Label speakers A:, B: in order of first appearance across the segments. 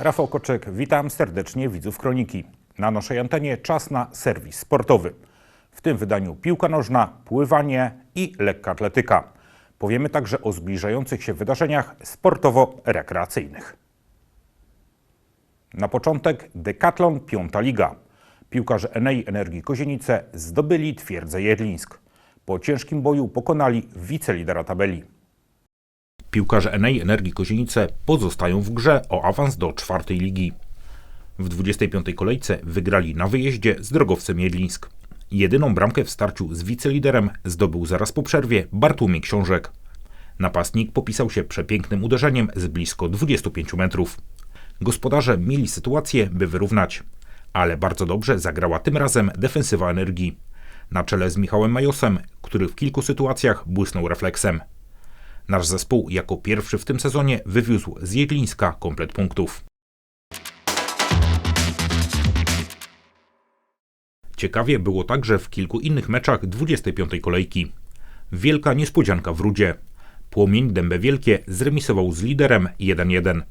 A: Rafał Koczek, witam serdecznie widzów Kroniki. Na naszej antenie czas na serwis sportowy. W tym wydaniu piłka nożna, pływanie i lekka atletyka. Powiemy także o zbliżających się wydarzeniach sportowo-rekreacyjnych. Na początek Decathlon Piąta Liga. Piłkarze Enei Energii Kozienice zdobyli twierdzę Jedlińsk. Po ciężkim boju pokonali wicelidera tabeli. Piłkarze Enei Energii Kozienice pozostają w grze o awans do czwartej ligi. W 25. kolejce wygrali na wyjeździe z drogowcem Jedlińsk. Jedyną bramkę w starciu z wiceliderem zdobył zaraz po przerwie Bartłomiej Książek. Napastnik popisał się przepięknym uderzeniem z blisko 25 metrów. Gospodarze mieli sytuację, by wyrównać, ale bardzo dobrze zagrała tym razem defensywa energii. Na czele z Michałem Majosem, który w kilku sytuacjach błysnął refleksem. Nasz zespół jako pierwszy w tym sezonie wywiózł z Jedlińska komplet punktów. Ciekawie było także w kilku innych meczach 25. kolejki. Wielka niespodzianka w Rudzie. Płomień Dębe Wielkie zremisował z liderem 1-1.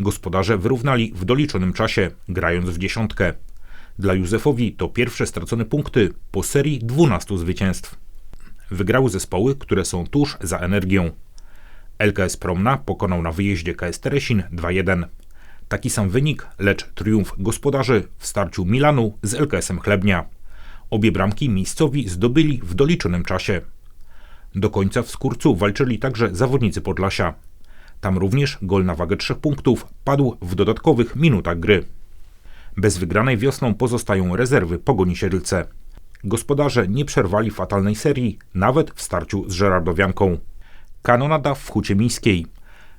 A: Gospodarze wyrównali w doliczonym czasie, grając w dziesiątkę. Dla Józefowi to pierwsze stracone punkty po serii 12 zwycięstw. Wygrały zespoły, które są tuż za energią. LKS Promna pokonał na wyjeździe KS Teresin 2-1. Taki sam wynik, lecz triumf gospodarzy w starciu Milanu z LKS-em Chlebnia. Obie bramki miejscowi zdobyli w doliczonym czasie. Do końca w Skurcu walczyli także zawodnicy Podlasia. Tam również gol na wagę trzech punktów padł w dodatkowych minutach gry. Bez wygranej wiosną pozostają rezerwy Pogoni Siedlce. Gospodarze nie przerwali fatalnej serii, nawet w starciu z Żerardowianką. Kanonada w Hucie Miejskiej.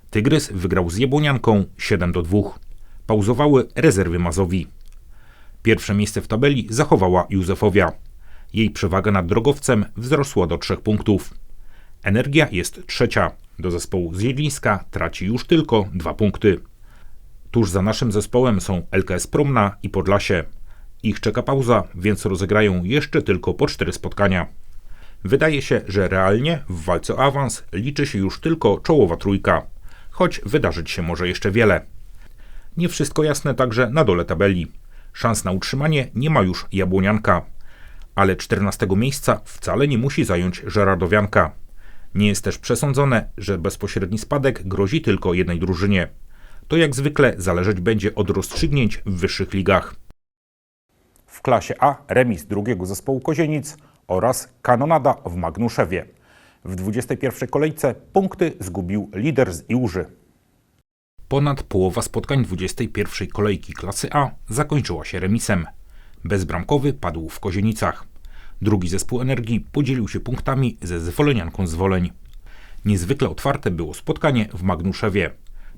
A: Tygrys wygrał z Jabłonianką 7 do 2. Pauzowały rezerwy Mazowi. Pierwsze miejsce w tabeli zachowała Józefowia. Jej przewaga nad drogowcem wzrosła do 3 punktów. Energia jest trzecia. Do zespołu z Jedlińska traci już tylko dwa punkty. Tuż za naszym zespołem są LKS Promna i Podlasie. Ich czeka pauza, więc rozegrają jeszcze tylko po cztery spotkania. Wydaje się, że realnie w walce o awans liczy się już tylko czołowa trójka, choć wydarzyć się może jeszcze wiele. Nie wszystko jasne także na dole tabeli. Szans na utrzymanie nie ma już Jabłonianka, ale 14 miejsca wcale nie musi zająć Żeradowianka. Nie jest też przesądzone, że bezpośredni spadek grozi tylko jednej drużynie. To jak zwykle zależeć będzie od rozstrzygnięć w wyższych ligach. W klasie A remis drugiego zespołu Kozienic oraz kanonada w Magnuszewie. W 21 kolejce punkty zgubił lider z Iłży. Ponad połowa spotkań 21 kolejki klasy A zakończyła się remisem. Bezbramkowy padł w Kozienicach. Drugi zespół energii podzielił się punktami ze zwolenianką zwoleń. Niezwykle otwarte było spotkanie w Magnuszewie.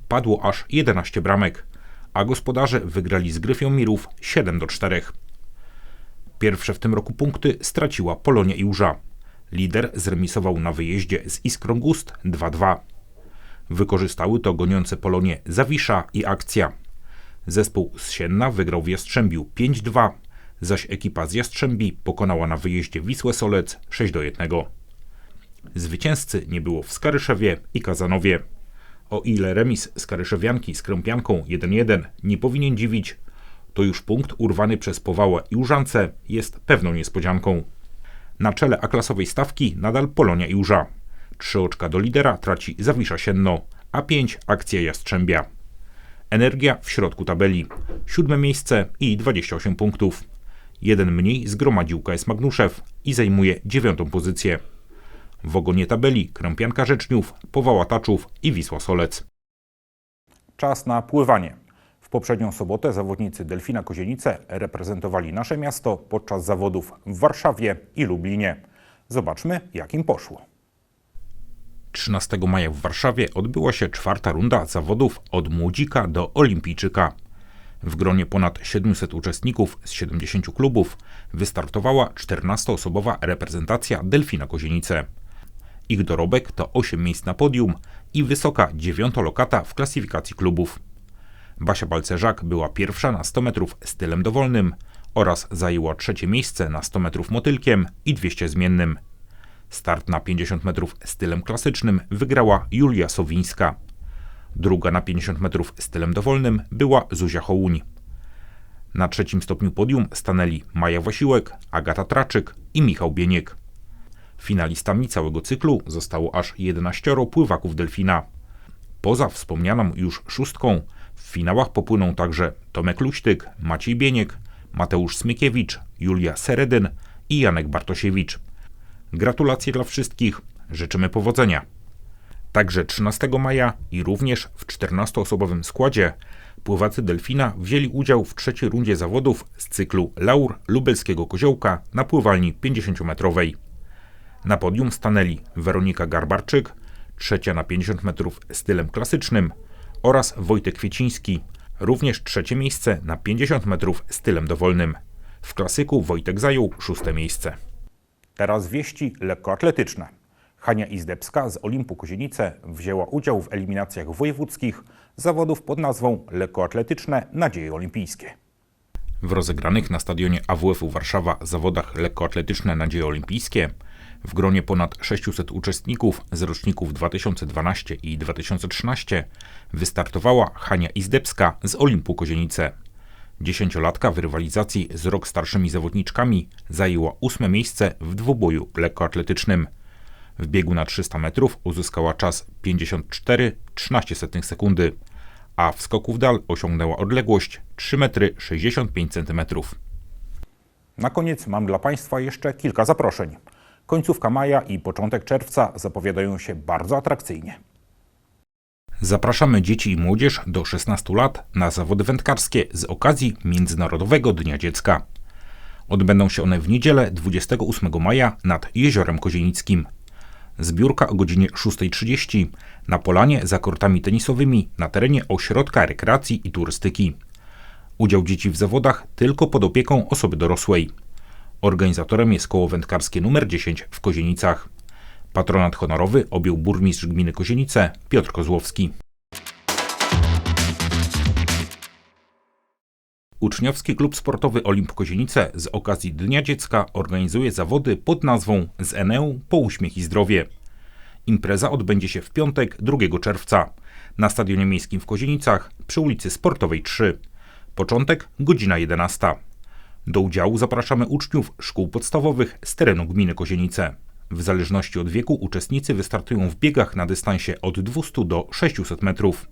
A: Padło aż 11 bramek, a gospodarze wygrali z Gryfią Mirów 7 do 4. Pierwsze w tym roku punkty straciła Polonia i Łża. Lider zremisował na wyjeździe z Iskrą Gust 2-2. Wykorzystały to goniące Polonie Zawisza i Akcja. Zespół z Sienna wygrał w Jastrzębiu 5-2, zaś ekipa z Jastrzębi pokonała na wyjeździe Wisłę Solec 6-1. Zwycięzcy nie było w Skaryszewie i Kazanowie. O ile remis z Karyszewianki z Krępianką 1-1 nie powinien dziwić, to już punkt urwany przez Powałę i Urzance jest pewną niespodzianką. Na czele A-klasowej stawki nadal Polonia i Łża. Trzy oczka do lidera traci Zawisza Sienno, a pięć akcja Jastrzębia. Energia w środku tabeli. Siódme miejsce i 28 punktów. Jeden mniej zgromadził KS Magnuszew i zajmuje dziewiątą pozycję. W ogonie tabeli Krępianka Rzeczniów, Powała Taczów i Wisła Solec. Czas na pływanie. Poprzednią sobotę zawodnicy Delfina Kozienice reprezentowali nasze miasto podczas zawodów w Warszawie i Lublinie. Zobaczmy, jak im poszło. 13 maja w Warszawie odbyła się czwarta runda zawodów od młodzika do olimpijczyka. W gronie ponad 700 uczestników z 70 klubów wystartowała 14-osobowa reprezentacja Delfina Kozienice. Ich dorobek to 8 miejsc na podium i wysoka dziewiątolokata w klasyfikacji klubów. Basia Balcerzak była pierwsza na 100 metrów stylem dowolnym oraz zajęła trzecie miejsce na 100 metrów motylkiem i 200 zmiennym. Start na 50 metrów stylem klasycznym wygrała Julia Sowińska. Druga na 50 metrów stylem dowolnym była Zuzia Hołuń. Na trzecim stopniu podium stanęli Maja Wasiłek, Agata Traczyk i Michał Bieniek. Finalistami całego cyklu zostało aż 11 pływaków delfina. Poza wspomnianą już szóstką w finałach popłyną także Tomek Luśtyk, Maciej Bieniek, Mateusz Smykiewicz, Julia Seredyn i Janek Bartosiewicz. Gratulacje dla wszystkich, życzymy powodzenia. Także 13 maja i również w 14-osobowym składzie pływacy Delfina wzięli udział w trzeciej rundzie zawodów z cyklu Laur Lubelskiego Koziołka na pływalni 50-metrowej. Na podium stanęli Weronika Garbarczyk, trzecia na 50 metrów stylem klasycznym oraz Wojtek Kwieciński, również trzecie miejsce na 50 metrów stylem dowolnym. W klasyku Wojtek zajął szóste miejsce. Teraz wieści lekkoatletyczne. Hania Izdebska z Olimpu Kozienice wzięła udział w eliminacjach wojewódzkich zawodów pod nazwą Lekkoatletyczne Nadzieje Olimpijskie. W rozegranych na stadionie AWF-u Warszawa zawodach lekkoatletyczne Nadzieje Olimpijskie w gronie ponad 600 uczestników z roczników 2012 i 2013 wystartowała Hania Izdebska z Olimpu Kozienice. Dziesięciolatka w rywalizacji z rok starszymi zawodniczkami zajęła ósme miejsce w dwuboju lekkoatletycznym. W biegu na 300 metrów uzyskała czas 54,13 sekundy, a w skoku w dal osiągnęła odległość 3 metry 65 cm. Na koniec mam dla Państwa jeszcze kilka zaproszeń. Końcówka maja i początek czerwca zapowiadają się bardzo atrakcyjnie. Zapraszamy dzieci i młodzież do 16 lat na zawody wędkarskie z okazji Międzynarodowego Dnia Dziecka. Odbędą się one w niedzielę 28 maja nad Jeziorem Kozienickim. Zbiórka o godzinie 6.30 na polanie za kortami tenisowymi na terenie Ośrodka Rekreacji i Turystyki. Udział dzieci w zawodach tylko pod opieką osoby dorosłej. Organizatorem jest koło wędkarskie numer 10 w Kozienicach. Patronat honorowy objął burmistrz gminy Kozienice Piotr Kozłowski. Uczniowski Klub Sportowy Olimp Kozienice z okazji Dnia Dziecka organizuje zawody pod nazwą Z Eneu po uśmiech i zdrowie. Impreza odbędzie się w piątek 2 czerwca na Stadionie Miejskim w Kozienicach przy ulicy Sportowej 3. Początek godzina 11. Do udziału zapraszamy uczniów szkół podstawowych z terenu gminy Kozienice. W zależności od wieku uczestnicy wystartują w biegach na dystansie od 200 do 600 metrów.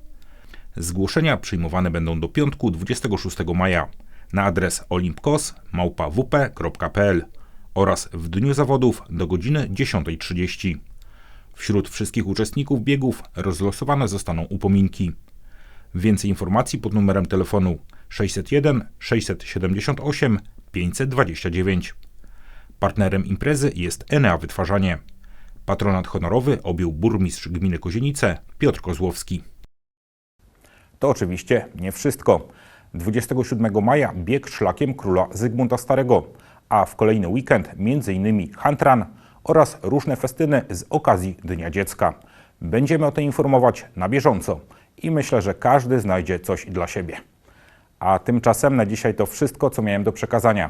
A: Zgłoszenia przyjmowane będą do piątku 26 maja na adres olimpkos.wp.pl oraz w dniu zawodów do godziny 10.30. Wśród wszystkich uczestników biegów rozlosowane zostaną upominki. Więcej informacji pod numerem telefonu 601 678 529. Partnerem imprezy jest Enea Wytwarzanie. Patronat honorowy objął burmistrz gminy Kozienice Piotr Kozłowski. To oczywiście nie wszystko. 27 maja bieg szlakiem króla Zygmunta Starego, a w kolejny weekend m.in. Hantran oraz różne festyny z okazji Dnia Dziecka. Będziemy o tym informować na bieżąco i myślę, że każdy znajdzie coś dla siebie. A tymczasem na dzisiaj to wszystko, co miałem do przekazania.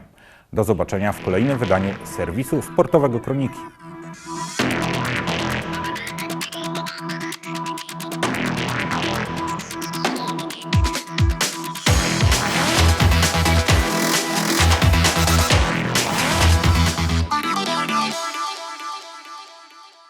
A: Do zobaczenia w kolejnym wydaniu serwisu Sportowego Kroniki.